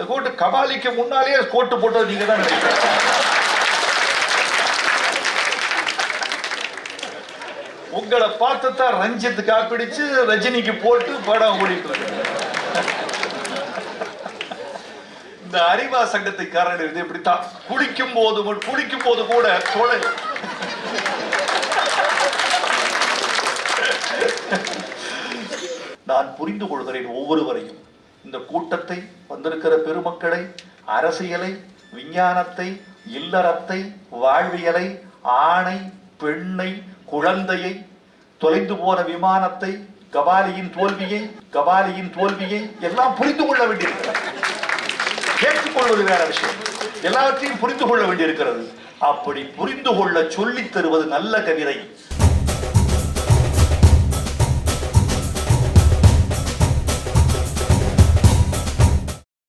இந்த கோட்டு கபாலிக்கு முன்னாலேயே கோட்டு போட்டது நீங்க தான் உங்களை பார்த்து தான் ரஞ்சித் காப்பிடிச்சு ரஜினிக்கு போட்டு படம் ஓடிட்டு இருக்கு இந்த அறிவா சங்கத்துக்காரன் இது இப்படித்தான் குளிக்கும் போது குளிக்கும் போது கூட தொலை நான் புரிந்து கொள்கிறேன் ஒவ்வொருவரையும். இந்த கூட்டத்தை வந்திருக்கிற பெருமக்களை அரசியலை விஞ்ஞானத்தை இல்லறத்தை வாழ்வியலை ஆணை பெண்ணை குழந்தையை தொலைந்து போன விமானத்தை கபாலியின் தோல்வியை கபாலியின் தோல்வியை எல்லாம் புரிந்து கொள்ள வேண்டியிருக்கிறது. கேட்டுக்கொள்வது வேற விஷயம். எல்லாவற்றையும் புரிந்து கொள்ள வேண்டியிருக்கிறது. அப்படி புரிந்து கொள்ள சொல்லித் தருவது நல்ல கவிதை.